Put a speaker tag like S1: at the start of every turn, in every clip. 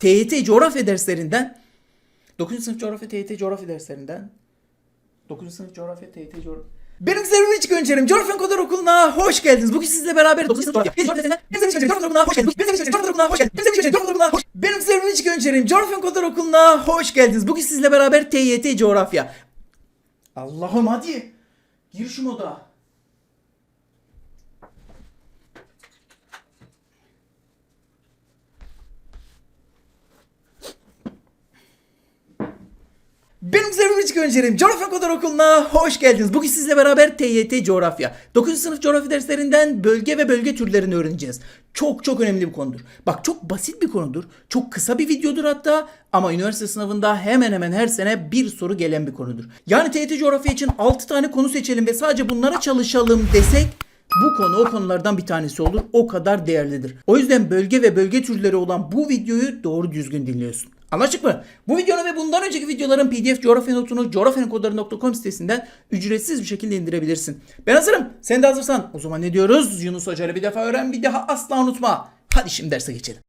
S1: TYT coğrafya derslerinden 9. sınıf coğrafya TYT coğrafya derslerinden 9. sınıf coğrafya TYT coğrafya benim sevimli çık öncerim. Coğrafya Kodar Okulu'na hoş geldiniz. Bugün sizle beraber 9. sınıf coğrafya Okulu'na hoş geldiniz. Benim sevimli çık öncerim. Coğrafya Kodar Okulu'na hoş geldiniz. Bugün sizle beraber TYT coğrafya. Allah'ım hadi. Gir şu moda. Benim sevimli çık öncerim. Coğrafya Kodar Okulu'na hoş geldiniz. Bugün sizle beraber TYT coğrafya. 9. sınıf coğrafya derslerinden bölge ve bölge türlerini öğreneceğiz. Çok çok önemli bir konudur. Bak çok basit bir konudur. Çok kısa bir videodur hatta ama üniversite sınavında hemen hemen her sene bir soru gelen bir konudur. Yani TYT coğrafya için 6 tane konu seçelim ve sadece bunlara çalışalım desek bu konu o konulardan bir tanesi olur. O kadar değerlidir. O yüzden bölge ve bölge türleri olan bu videoyu doğru düzgün dinliyorsun. Anlaştık mı? Bu videonun ve bundan önceki videoların pdf coğrafya notunu coğrafyankodları.com sitesinden ücretsiz bir şekilde indirebilirsin. Ben hazırım. Sen de hazırsan. O zaman ne diyoruz? Yunus Hoca'yı bir defa öğren bir daha asla unutma. Hadi şimdi derse geçelim.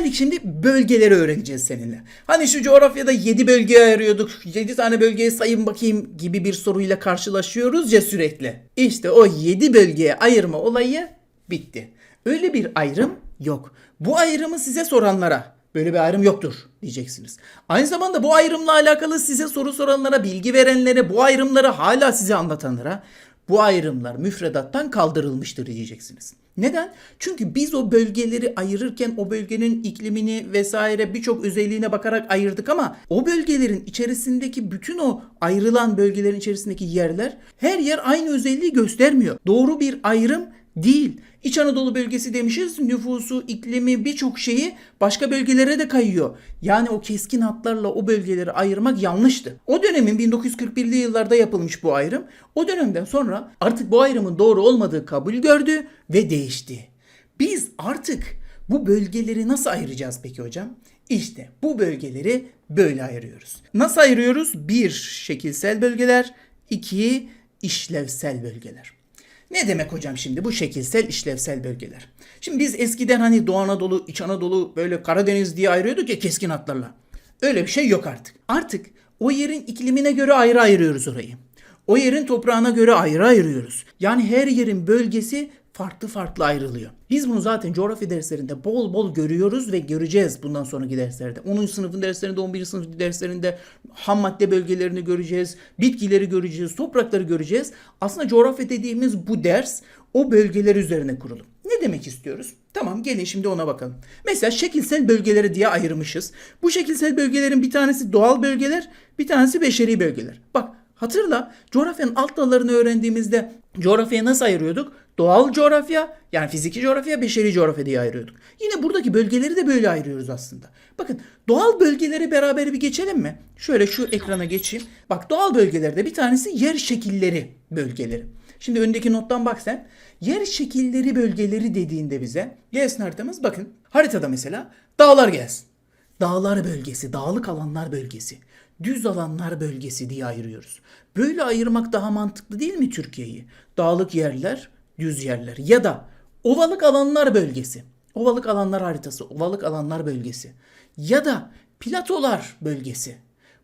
S1: Geldik şimdi bölgeleri öğreneceğiz seninle. Hani şu coğrafyada 7 bölgeye ayırıyorduk. 7 tane bölgeye sayın bakayım gibi bir soruyla karşılaşıyoruz ya sürekli. İşte o 7 bölgeye ayırma olayı bitti. Öyle bir ayrım yok. Bu ayrımı size soranlara böyle bir ayrım yoktur diyeceksiniz. Aynı zamanda bu ayrımla alakalı size soru soranlara, bilgi verenlere, bu ayrımları hala size anlatanlara bu ayrımlar müfredattan kaldırılmıştır diyeceksiniz. Neden? Çünkü biz o bölgeleri ayırırken o bölgenin iklimini vesaire birçok özelliğine bakarak ayırdık ama o bölgelerin içerisindeki bütün o ayrılan bölgelerin içerisindeki yerler her yer aynı özelliği göstermiyor. Doğru bir ayrım değil. İç Anadolu bölgesi demişiz nüfusu, iklimi birçok şeyi başka bölgelere de kayıyor. Yani o keskin hatlarla o bölgeleri ayırmak yanlıştı. O dönemin 1941'li yıllarda yapılmış bu ayrım. O dönemden sonra artık bu ayrımın doğru olmadığı kabul gördü ve değişti. Biz artık bu bölgeleri nasıl ayıracağız peki hocam? İşte bu bölgeleri böyle ayırıyoruz. Nasıl ayırıyoruz? Bir, şekilsel bölgeler. iki işlevsel bölgeler. Ne demek hocam şimdi bu şekilsel işlevsel bölgeler? Şimdi biz eskiden hani Doğu Anadolu, İç Anadolu böyle Karadeniz diye ayırıyorduk ya keskin hatlarla. Öyle bir şey yok artık. Artık o yerin iklimine göre ayrı ayırıyoruz orayı. O yerin toprağına göre ayrı ayırıyoruz. Yani her yerin bölgesi farklı farklı ayrılıyor. Biz bunu zaten coğrafya derslerinde bol bol görüyoruz ve göreceğiz bundan sonraki derslerde. 10. sınıfın derslerinde, 11. sınıf derslerinde ham madde bölgelerini göreceğiz, bitkileri göreceğiz, toprakları göreceğiz. Aslında coğrafya dediğimiz bu ders o bölgeler üzerine kurulu. Ne demek istiyoruz? Tamam gelin şimdi ona bakalım. Mesela şekilsel bölgeleri diye ayırmışız. Bu şekilsel bölgelerin bir tanesi doğal bölgeler, bir tanesi beşeri bölgeler. Bak Hatırla coğrafyanın alt dallarını öğrendiğimizde coğrafyayı nasıl ayırıyorduk? Doğal coğrafya yani fiziki coğrafya, beşeri coğrafya diye ayırıyorduk. Yine buradaki bölgeleri de böyle ayırıyoruz aslında. Bakın doğal bölgeleri beraber bir geçelim mi? Şöyle şu ekrana geçeyim. Bak doğal bölgelerde bir tanesi yer şekilleri bölgeleri. Şimdi öndeki nottan bak sen. Yer şekilleri bölgeleri dediğinde bize gelsin haritamız bakın. Haritada mesela dağlar gelsin. Dağlar bölgesi, dağlık alanlar bölgesi, düz alanlar bölgesi diye ayırıyoruz. Böyle ayırmak daha mantıklı değil mi Türkiye'yi? Dağlık yerler, düz yerler ya da ovalık alanlar bölgesi. Ovalık alanlar haritası, ovalık alanlar bölgesi ya da platolar bölgesi.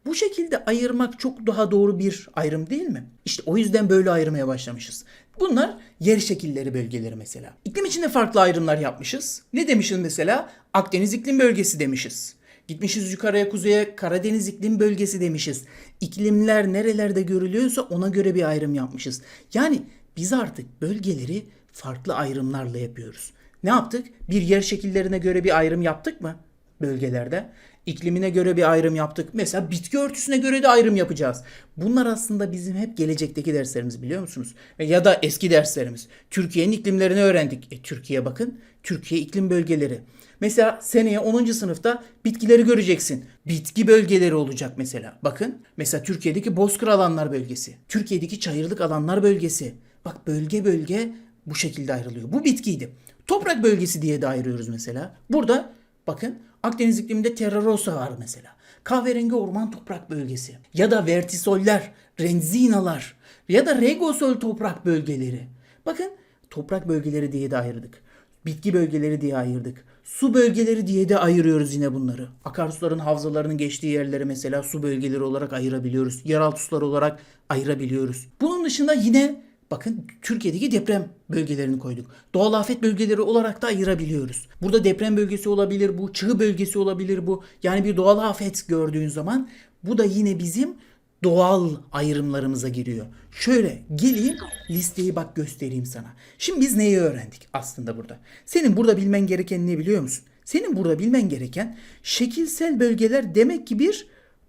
S1: Bu şekilde ayırmak çok daha doğru bir ayrım değil mi? İşte o yüzden böyle ayırmaya başlamışız. Bunlar yer şekilleri bölgeleri mesela. İklim içinde farklı ayrımlar yapmışız. Ne demişiz mesela? Akdeniz iklim bölgesi demişiz. Gitmişiz yukarıya kuzeye Karadeniz iklim bölgesi demişiz. İklimler nerelerde görülüyorsa ona göre bir ayrım yapmışız. Yani biz artık bölgeleri farklı ayrımlarla yapıyoruz. Ne yaptık? Bir yer şekillerine göre bir ayrım yaptık mı? Bölgelerde. İklimine göre bir ayrım yaptık. Mesela bitki örtüsüne göre de ayrım yapacağız. Bunlar aslında bizim hep gelecekteki derslerimiz biliyor musunuz? Ya da eski derslerimiz. Türkiye'nin iklimlerini öğrendik. E, Türkiye bakın. Türkiye iklim bölgeleri. Mesela seneye 10. sınıfta bitkileri göreceksin. Bitki bölgeleri olacak mesela. Bakın mesela Türkiye'deki bozkır alanlar bölgesi. Türkiye'deki çayırlık alanlar bölgesi. Bak bölge bölge bu şekilde ayrılıyor. Bu bitkiydi. Toprak bölgesi diye de ayırıyoruz mesela. Burada bakın Akdeniz ikliminde terra rossa var mesela. kahverengi orman toprak bölgesi ya da vertisoller, renzinalar ya da regosol toprak bölgeleri. Bakın toprak bölgeleri diye de ayırdık. Bitki bölgeleri diye ayırdık. Su bölgeleri diye de ayırıyoruz yine bunları. Akarsuların havzalarının geçtiği yerleri mesela su bölgeleri olarak ayırabiliyoruz. Yeraltı suları olarak ayırabiliyoruz. Bunun dışında yine bakın Türkiye'deki deprem bölgelerini koyduk. Doğal afet bölgeleri olarak da ayırabiliyoruz. Burada deprem bölgesi olabilir bu, çığ bölgesi olabilir bu. Yani bir doğal afet gördüğün zaman bu da yine bizim doğal ayrımlarımıza giriyor. Şöyle geleyim listeyi bak göstereyim sana. Şimdi biz neyi öğrendik aslında burada? Senin burada bilmen gereken ne biliyor musun? Senin burada bilmen gereken şekilsel bölgeler demek ki bir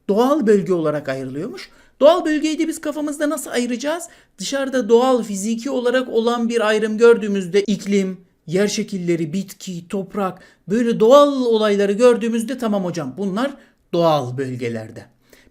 S1: doğal bölge olarak ayrılıyormuş. Doğal bölgeyi de biz kafamızda nasıl ayıracağız? Dışarıda doğal fiziki olarak olan bir ayrım gördüğümüzde iklim, yer şekilleri, bitki, toprak böyle doğal olayları gördüğümüzde tamam hocam bunlar doğal bölgelerde.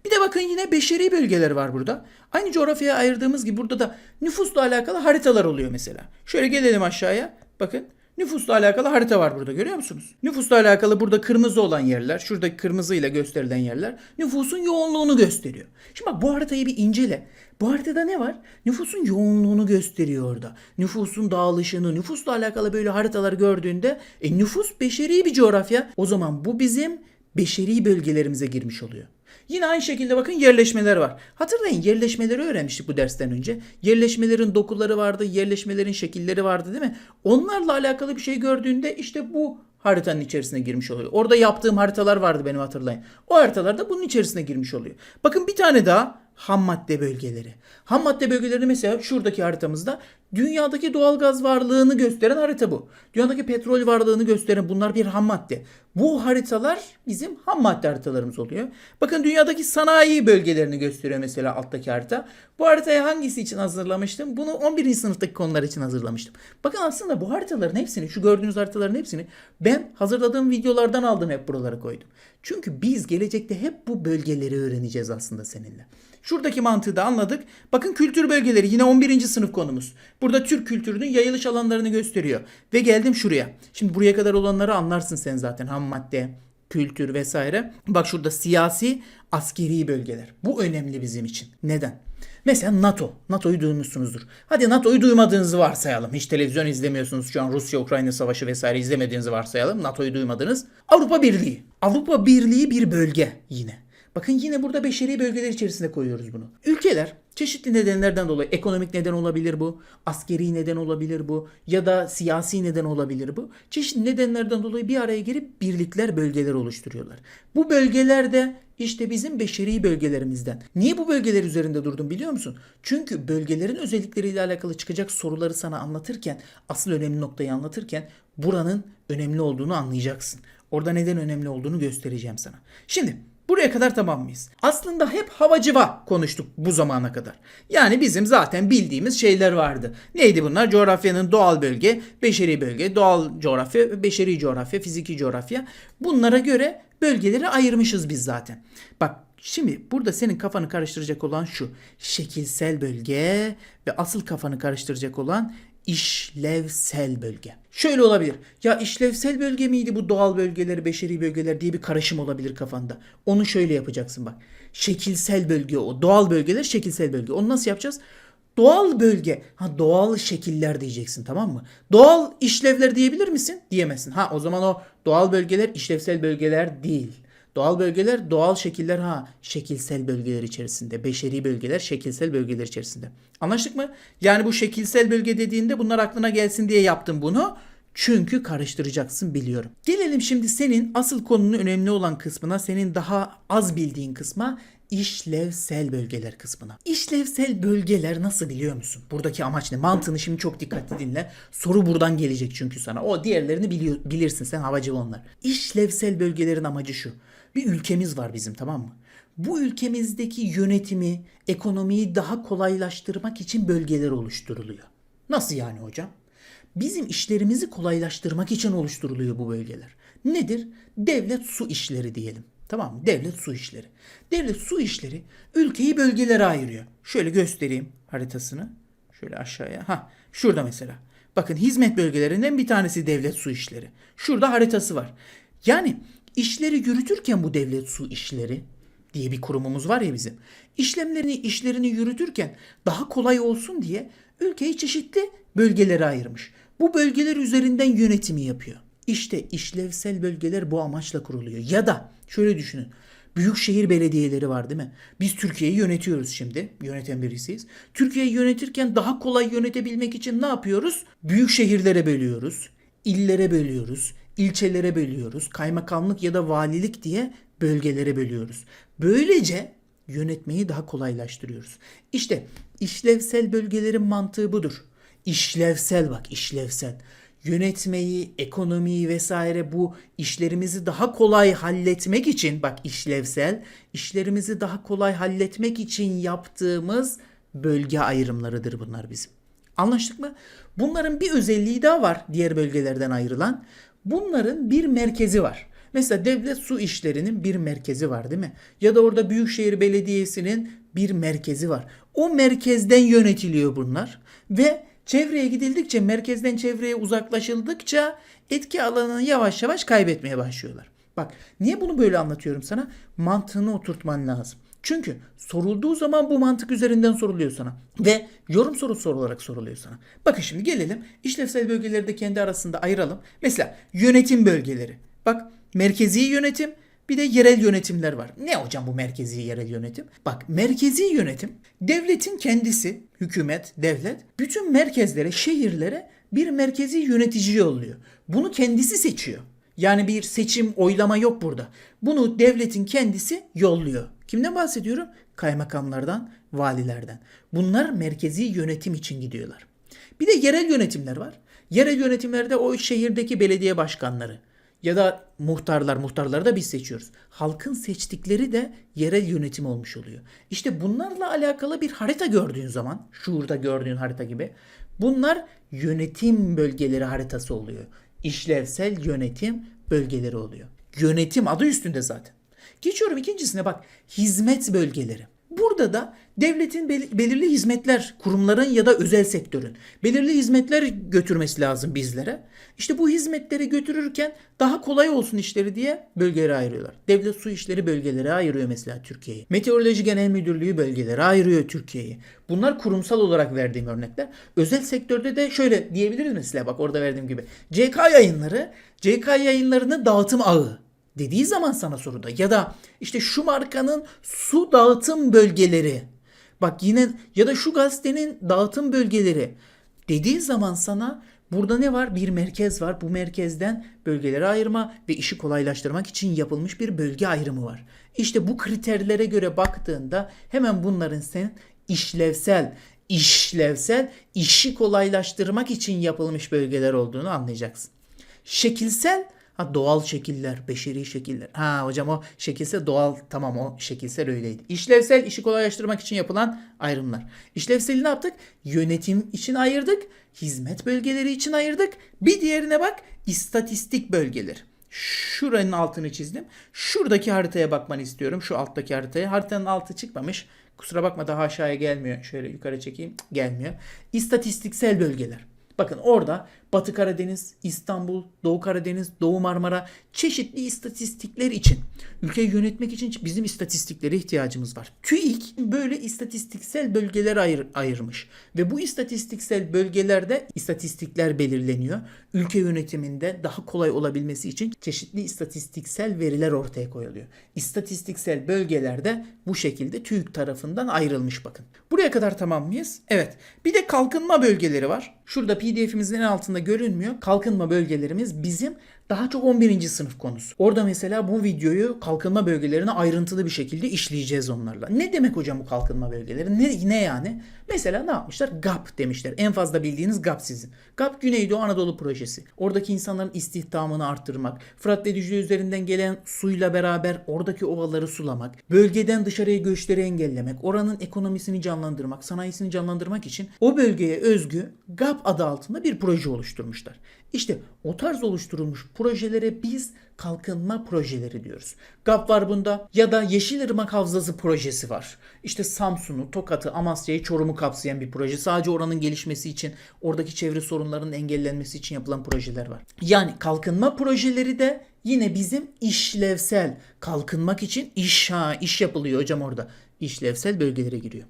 S1: Bir de bakın yine beşeri bölgeler var burada. Aynı coğrafyaya ayırdığımız gibi burada da nüfusla alakalı haritalar oluyor mesela. Şöyle gelelim aşağıya. Bakın nüfusla alakalı harita var burada görüyor musunuz? Nüfusla alakalı burada kırmızı olan yerler, şuradaki kırmızı ile gösterilen yerler nüfusun yoğunluğunu gösteriyor. Şimdi bak bu haritayı bir incele. Bu haritada ne var? Nüfusun yoğunluğunu gösteriyor orada. Nüfusun dağılışını, nüfusla alakalı böyle haritaları gördüğünde e, nüfus beşeri bir coğrafya. O zaman bu bizim beşeri bölgelerimize girmiş oluyor. Yine aynı şekilde bakın yerleşmeler var. Hatırlayın yerleşmeleri öğrenmiştik bu dersten önce. Yerleşmelerin dokuları vardı, yerleşmelerin şekilleri vardı değil mi? Onlarla alakalı bir şey gördüğünde işte bu haritanın içerisine girmiş oluyor. Orada yaptığım haritalar vardı benim hatırlayın. O haritalar da bunun içerisine girmiş oluyor. Bakın bir tane daha ham madde bölgeleri. Ham madde bölgeleri mesela şuradaki haritamızda dünyadaki doğal gaz varlığını gösteren harita bu. Dünyadaki petrol varlığını gösteren bunlar bir ham madde. Bu haritalar bizim ham madde haritalarımız oluyor. Bakın dünyadaki sanayi bölgelerini gösteriyor mesela alttaki harita. Bu haritayı hangisi için hazırlamıştım? Bunu 11. sınıftaki konular için hazırlamıştım. Bakın aslında bu haritaların hepsini, şu gördüğünüz haritaların hepsini ben hazırladığım videolardan aldım hep buralara koydum. Çünkü biz gelecekte hep bu bölgeleri öğreneceğiz aslında seninle. Şuradaki mantığı da anladık. Bakın kültür bölgeleri yine 11. sınıf konumuz. Burada Türk kültürünün yayılış alanlarını gösteriyor. Ve geldim şuraya. Şimdi buraya kadar olanları anlarsın sen zaten. Ham madde, kültür vesaire. Bak şurada siyasi, askeri bölgeler. Bu önemli bizim için. Neden? Mesela NATO. NATO'yu duymuşsunuzdur. Hadi NATO'yu duymadığınızı varsayalım. Hiç televizyon izlemiyorsunuz. Şu an Rusya-Ukrayna savaşı vesaire izlemediğinizi varsayalım. NATO'yu duymadınız. Avrupa Birliği. Avrupa Birliği bir bölge yine. Bakın yine burada beşeri bölgeler içerisinde koyuyoruz bunu. Ülkeler çeşitli nedenlerden dolayı ekonomik neden olabilir bu, askeri neden olabilir bu ya da siyasi neden olabilir bu. Çeşitli nedenlerden dolayı bir araya gelip birlikler, bölgeler oluşturuyorlar. Bu bölgeler de işte bizim beşeri bölgelerimizden. Niye bu bölgeler üzerinde durdum biliyor musun? Çünkü bölgelerin özellikleriyle alakalı çıkacak soruları sana anlatırken, asıl önemli noktayı anlatırken buranın önemli olduğunu anlayacaksın. Orada neden önemli olduğunu göstereceğim sana. Şimdi Buraya kadar tamam mıyız? Aslında hep havacıva konuştuk bu zamana kadar. Yani bizim zaten bildiğimiz şeyler vardı. Neydi bunlar? Coğrafyanın doğal bölge, beşeri bölge, doğal coğrafya, beşeri coğrafya, fiziki coğrafya. Bunlara göre bölgeleri ayırmışız biz zaten. Bak Şimdi burada senin kafanı karıştıracak olan şu. Şekilsel bölge ve asıl kafanı karıştıracak olan işlevsel bölge. Şöyle olabilir. Ya işlevsel bölge miydi bu doğal bölgeler, beşeri bölgeler diye bir karışım olabilir kafanda. Onu şöyle yapacaksın bak. Şekilsel bölge o. Doğal bölgeler, şekilsel bölge. Onu nasıl yapacağız? Doğal bölge. Ha doğal şekiller diyeceksin tamam mı? Doğal işlevler diyebilir misin? Diyemezsin. Ha o zaman o doğal bölgeler işlevsel bölgeler değil. Doğal bölgeler doğal şekiller ha şekilsel bölgeler içerisinde. Beşeri bölgeler şekilsel bölgeler içerisinde. Anlaştık mı? Yani bu şekilsel bölge dediğinde bunlar aklına gelsin diye yaptım bunu. Çünkü karıştıracaksın biliyorum. Gelelim şimdi senin asıl konunun önemli olan kısmına, senin daha az bildiğin kısma işlevsel bölgeler kısmına. İşlevsel bölgeler nasıl biliyor musun? Buradaki amaç ne? Mantığını şimdi çok dikkatli dinle. Soru buradan gelecek çünkü sana. O diğerlerini biliyor, bilirsin sen havacı onlar. İşlevsel bölgelerin amacı şu. Bir ülkemiz var bizim tamam mı? Bu ülkemizdeki yönetimi, ekonomiyi daha kolaylaştırmak için bölgeler oluşturuluyor. Nasıl yani hocam? Bizim işlerimizi kolaylaştırmak için oluşturuluyor bu bölgeler. Nedir? Devlet su işleri diyelim. Tamam mı? Devlet su işleri. Devlet su işleri ülkeyi bölgelere ayırıyor. Şöyle göstereyim haritasını. Şöyle aşağıya. Ha, şurada mesela. Bakın hizmet bölgelerinden bir tanesi devlet su işleri. Şurada haritası var. Yani işleri yürütürken bu devlet su işleri diye bir kurumumuz var ya bizim. İşlemlerini, işlerini yürütürken daha kolay olsun diye ülkeyi çeşitli bölgelere ayırmış. Bu bölgeler üzerinden yönetimi yapıyor. İşte işlevsel bölgeler bu amaçla kuruluyor. Ya da şöyle düşünün. Büyükşehir belediyeleri var değil mi? Biz Türkiye'yi yönetiyoruz şimdi. Yöneten birisiyiz. Türkiye'yi yönetirken daha kolay yönetebilmek için ne yapıyoruz? Büyük şehirlere bölüyoruz. illere bölüyoruz. İlçelere bölüyoruz. Kaymakamlık ya da valilik diye bölgelere bölüyoruz. Böylece yönetmeyi daha kolaylaştırıyoruz. İşte işlevsel bölgelerin mantığı budur. İşlevsel bak işlevsel yönetmeyi, ekonomiyi vesaire bu işlerimizi daha kolay halletmek için bak işlevsel işlerimizi daha kolay halletmek için yaptığımız bölge ayrımlarıdır bunlar bizim. Anlaştık mı? Bunların bir özelliği daha var diğer bölgelerden ayrılan. Bunların bir merkezi var. Mesela devlet su işlerinin bir merkezi var değil mi? Ya da orada Büyükşehir Belediyesi'nin bir merkezi var. O merkezden yönetiliyor bunlar ve çevreye gidildikçe, merkezden çevreye uzaklaşıldıkça etki alanını yavaş yavaş kaybetmeye başlıyorlar. Bak niye bunu böyle anlatıyorum sana? Mantığını oturtman lazım. Çünkü sorulduğu zaman bu mantık üzerinden soruluyor sana. Ve yorum sorusu olarak soruluyor sana. Bakın şimdi gelelim işlevsel bölgeleri de kendi arasında ayıralım. Mesela yönetim bölgeleri. Bak merkezi yönetim bir de yerel yönetimler var. Ne hocam bu merkezi yerel yönetim? Bak merkezi yönetim devletin kendisi, hükümet, devlet bütün merkezlere, şehirlere bir merkezi yönetici yolluyor. Bunu kendisi seçiyor. Yani bir seçim, oylama yok burada. Bunu devletin kendisi yolluyor. Kimden bahsediyorum? Kaymakamlardan, valilerden. Bunlar merkezi yönetim için gidiyorlar. Bir de yerel yönetimler var. Yerel yönetimlerde o şehirdeki belediye başkanları ya da muhtarlar, muhtarları da biz seçiyoruz. Halkın seçtikleri de yerel yönetim olmuş oluyor. İşte bunlarla alakalı bir harita gördüğün zaman, şurada gördüğün harita gibi, bunlar yönetim bölgeleri haritası oluyor. İşlevsel yönetim bölgeleri oluyor. Yönetim adı üstünde zaten. Geçiyorum ikincisine bak. Hizmet bölgeleri. Burada da devletin bel- belirli hizmetler, kurumların ya da özel sektörün belirli hizmetler götürmesi lazım bizlere. İşte bu hizmetleri götürürken daha kolay olsun işleri diye bölgelere ayırıyorlar. Devlet su işleri bölgelere ayırıyor mesela Türkiye'yi. Meteoroloji Genel Müdürlüğü bölgelere ayırıyor Türkiye'yi. Bunlar kurumsal olarak verdiğim örnekler. Özel sektörde de şöyle diyebiliriz mesela bak orada verdiğim gibi. CK yayınları, CK yayınlarının dağıtım ağı dediği zaman sana soruda ya da işte şu markanın su dağıtım bölgeleri bak yine ya da şu gazetenin dağıtım bölgeleri dediği zaman sana burada ne var? Bir merkez var. Bu merkezden bölgelere ayırma ve işi kolaylaştırmak için yapılmış bir bölge ayrımı var. İşte bu kriterlere göre baktığında hemen bunların sen işlevsel, işlevsel, işi kolaylaştırmak için yapılmış bölgeler olduğunu anlayacaksın. Şekilsel Ha doğal şekiller, beşeri şekiller. Ha hocam o şekilsel doğal tamam o şekilsel öyleydi. İşlevsel işi kolaylaştırmak için yapılan ayrımlar. İşlevseli ne yaptık? Yönetim için ayırdık. Hizmet bölgeleri için ayırdık. Bir diğerine bak istatistik bölgeleri. Şuranın altını çizdim. Şuradaki haritaya bakmanı istiyorum. Şu alttaki haritaya. Haritanın altı çıkmamış. Kusura bakma daha aşağıya gelmiyor. Şöyle yukarı çekeyim. Gelmiyor. İstatistiksel bölgeler. Bakın orada Batı Karadeniz, İstanbul, Doğu Karadeniz, Doğu Marmara çeşitli istatistikler için ülkeyi yönetmek için bizim istatistiklere ihtiyacımız var. TÜİK böyle istatistiksel bölgeler ayır, ayırmış ve bu istatistiksel bölgelerde istatistikler belirleniyor. Ülke yönetiminde daha kolay olabilmesi için çeşitli istatistiksel veriler ortaya koyuluyor. İstatistiksel bölgelerde bu şekilde TÜİK tarafından ayrılmış bakın. Buraya kadar tamam mıyız? Evet. Bir de kalkınma bölgeleri var. Şurada PDF'imizin en altında görünmüyor. Kalkınma bölgelerimiz bizim daha çok 11. sınıf konusu. Orada mesela bu videoyu kalkınma bölgelerine ayrıntılı bir şekilde işleyeceğiz onlarla. Ne demek hocam bu kalkınma bölgeleri? Ne, ne yani? Mesela ne yapmışlar? GAP demişler. En fazla bildiğiniz GAP sizin. GAP Güneydoğu Anadolu Projesi. Oradaki insanların istihdamını arttırmak, Fırat ve Dicle üzerinden gelen suyla beraber oradaki ovaları sulamak, bölgeden dışarıya göçleri engellemek, oranın ekonomisini canlandırmak, sanayisini canlandırmak için o bölgeye özgü GAP adı altında bir proje oluşturmuşlar. İşte o tarz oluşturulmuş projelere biz kalkınma projeleri diyoruz. GAP var bunda ya da Yeşilırmak Havzası projesi var. İşte Samsun'u, Tokat'ı, Amasya'yı, Çorum'u kapsayan bir proje. Sadece oranın gelişmesi için, oradaki çevre sorunlarının engellenmesi için yapılan projeler var. Yani kalkınma projeleri de yine bizim işlevsel kalkınmak için iş ha iş yapılıyor hocam orada. İşlevsel bölgelere giriyor.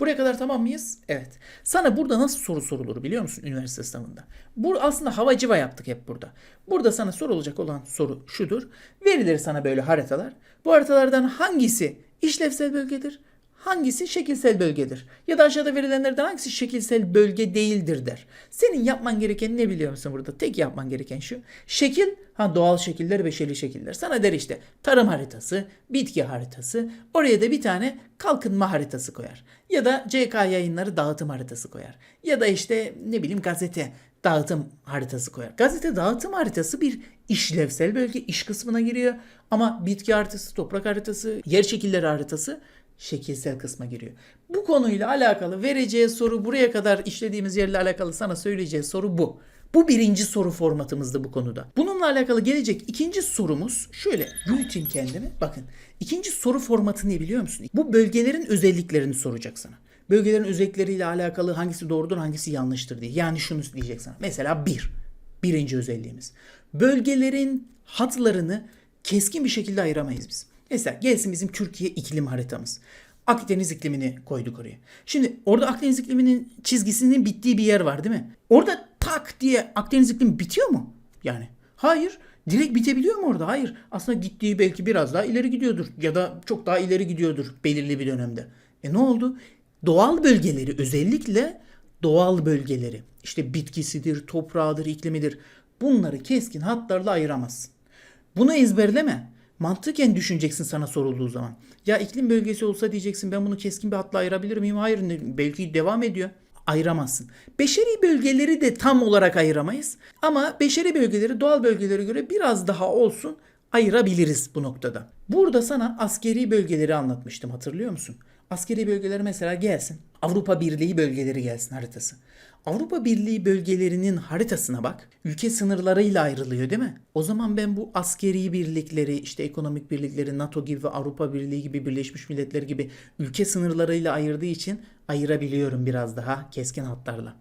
S1: Buraya kadar tamam mıyız? Evet. Sana burada nasıl soru sorulur biliyor musun üniversite sınavında? Bu aslında havacıva yaptık hep burada. Burada sana sorulacak olan soru şudur. Verilir sana böyle haritalar. Bu haritalardan hangisi işlevsel bölgedir? Hangisi şekilsel bölgedir? Ya da aşağıda verilenlerden hangisi şekilsel bölge değildir der. Senin yapman gereken ne biliyor musun burada? Tek yapman gereken şu. Şekil, ha doğal şekiller, beşeri şekiller. Sana der işte tarım haritası, bitki haritası. Oraya da bir tane kalkınma haritası koyar. Ya da CK yayınları dağıtım haritası koyar. Ya da işte ne bileyim gazete dağıtım haritası koyar. Gazete dağıtım haritası bir işlevsel bölge iş kısmına giriyor. Ama bitki haritası, toprak haritası, yer şekilleri haritası şekilsel kısma giriyor. Bu konuyla alakalı vereceği soru buraya kadar işlediğimiz yerle alakalı sana söyleyeceği soru bu. Bu birinci soru formatımızdı bu konuda. Bununla alakalı gelecek ikinci sorumuz şöyle büyüteyim kendimi. Bakın ikinci soru formatı ne biliyor musun? Bu bölgelerin özelliklerini soracak sana. Bölgelerin özellikleriyle alakalı hangisi doğrudur hangisi yanlıştır diye. Yani şunu diyecek sana. Mesela bir. Birinci özelliğimiz. Bölgelerin hatlarını keskin bir şekilde ayıramayız biz. Mesela gelsin bizim Türkiye iklim haritamız. Akdeniz iklimini koyduk oraya. Şimdi orada Akdeniz ikliminin çizgisinin bittiği bir yer var değil mi? Orada tak diye Akdeniz iklimi bitiyor mu? Yani hayır. Direkt bitebiliyor mu orada? Hayır. Aslında gittiği belki biraz daha ileri gidiyordur. Ya da çok daha ileri gidiyordur belirli bir dönemde. E ne oldu? Doğal bölgeleri özellikle doğal bölgeleri işte bitkisidir, toprağıdır, iklimidir. Bunları keskin hatlarla ayıramazsın. Bunu ezberleme. Mantıken düşüneceksin sana sorulduğu zaman. Ya iklim bölgesi olsa diyeceksin ben bunu keskin bir hatla ayırabilir miyim? Hayır belki devam ediyor. Ayıramazsın. Beşeri bölgeleri de tam olarak ayıramayız. Ama beşeri bölgeleri doğal bölgelere göre biraz daha olsun ayırabiliriz bu noktada. Burada sana askeri bölgeleri anlatmıştım hatırlıyor musun? Askeri bölgeleri mesela gelsin. Avrupa Birliği bölgeleri gelsin haritası. Avrupa Birliği bölgelerinin haritasına bak. Ülke sınırlarıyla ayrılıyor değil mi? O zaman ben bu askeri birlikleri, işte ekonomik birlikleri, NATO gibi ve Avrupa Birliği gibi, Birleşmiş Milletler gibi ülke sınırlarıyla ayırdığı için ayırabiliyorum biraz daha keskin hatlarla.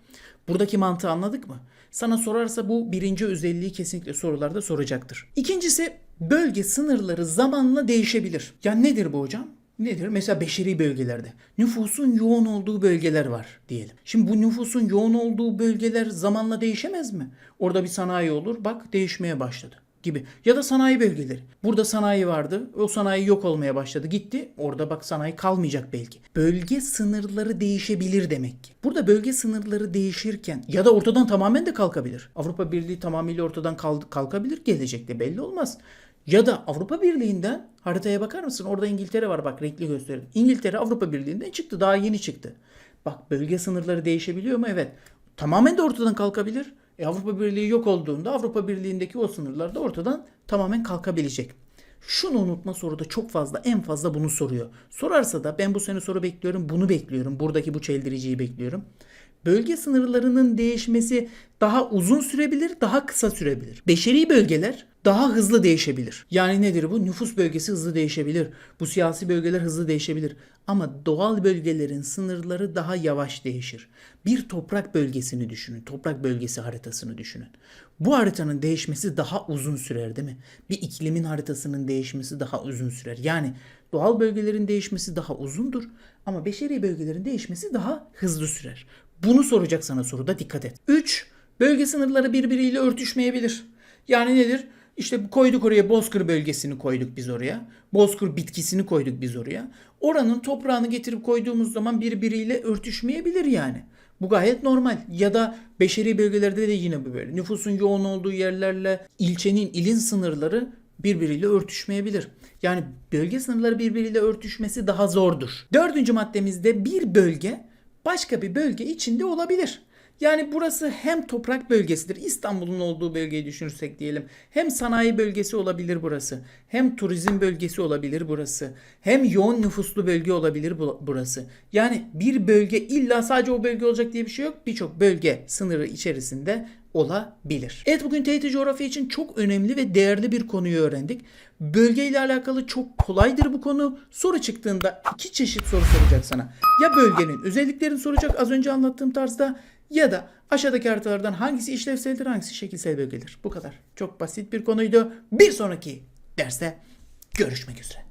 S1: Buradaki mantığı anladık mı? Sana sorarsa bu birinci özelliği kesinlikle sorularda soracaktır. İkincisi bölge sınırları zamanla değişebilir. Ya nedir bu hocam? Nedir? Mesela beşeri bölgelerde. Nüfusun yoğun olduğu bölgeler var diyelim. Şimdi bu nüfusun yoğun olduğu bölgeler zamanla değişemez mi? Orada bir sanayi olur bak değişmeye başladı gibi. Ya da sanayi bölgeleri. Burada sanayi vardı. O sanayi yok olmaya başladı. Gitti. Orada bak sanayi kalmayacak belki. Bölge sınırları değişebilir demek ki. Burada bölge sınırları değişirken ya da ortadan tamamen de kalkabilir. Avrupa Birliği tamamıyla ortadan kal- kalkabilir gelecekte belli olmaz. Ya da Avrupa Birliği'nden haritaya bakar mısın? Orada İngiltere var bak renkli gösterin. İngiltere Avrupa Birliği'nden çıktı. Daha yeni çıktı. Bak bölge sınırları değişebiliyor mu? Evet. Tamamen de ortadan kalkabilir. E, Avrupa Birliği yok olduğunda Avrupa Birliği'ndeki o sınırlar da ortadan tamamen kalkabilecek. Şunu unutma soruda çok fazla en fazla bunu soruyor. Sorarsa da ben bu sene soru bekliyorum bunu bekliyorum. Buradaki bu çeldiriciyi bekliyorum. Bölge sınırlarının değişmesi daha uzun sürebilir, daha kısa sürebilir. Beşeri bölgeler daha hızlı değişebilir. Yani nedir bu? Nüfus bölgesi hızlı değişebilir. Bu siyasi bölgeler hızlı değişebilir. Ama doğal bölgelerin sınırları daha yavaş değişir. Bir toprak bölgesini düşünün. Toprak bölgesi haritasını düşünün. Bu haritanın değişmesi daha uzun sürer değil mi? Bir iklimin haritasının değişmesi daha uzun sürer. Yani doğal bölgelerin değişmesi daha uzundur ama beşeri bölgelerin değişmesi daha hızlı sürer. Bunu soracak sana soruda dikkat et. 3. Bölge sınırları birbiriyle örtüşmeyebilir. Yani nedir? İşte koyduk oraya Bozkır bölgesini koyduk biz oraya. Bozkır bitkisini koyduk biz oraya. Oranın toprağını getirip koyduğumuz zaman birbiriyle örtüşmeyebilir yani. Bu gayet normal. Ya da beşeri bölgelerde de yine bu böyle. Nüfusun yoğun olduğu yerlerle ilçenin, ilin sınırları birbiriyle örtüşmeyebilir. Yani bölge sınırları birbiriyle örtüşmesi daha zordur. Dördüncü maddemizde bir bölge başka bir bölge içinde olabilir. Yani burası hem toprak bölgesidir. İstanbul'un olduğu bölgeyi düşünürsek diyelim. Hem sanayi bölgesi olabilir burası. Hem turizm bölgesi olabilir burası. Hem yoğun nüfuslu bölge olabilir bu- burası. Yani bir bölge illa sadece o bölge olacak diye bir şey yok. Birçok bölge sınırı içerisinde olabilir. Evet bugün TYT coğrafya için çok önemli ve değerli bir konuyu öğrendik. Bölgeyle alakalı çok kolaydır bu konu. Soru çıktığında iki çeşit soru soracak sana. Ya bölgenin özelliklerini soracak az önce anlattığım tarzda ya da aşağıdaki haritalardan hangisi işlevseldir hangisi şekilsel bölgedir. Bu kadar. Çok basit bir konuydu. Bir sonraki derste görüşmek üzere.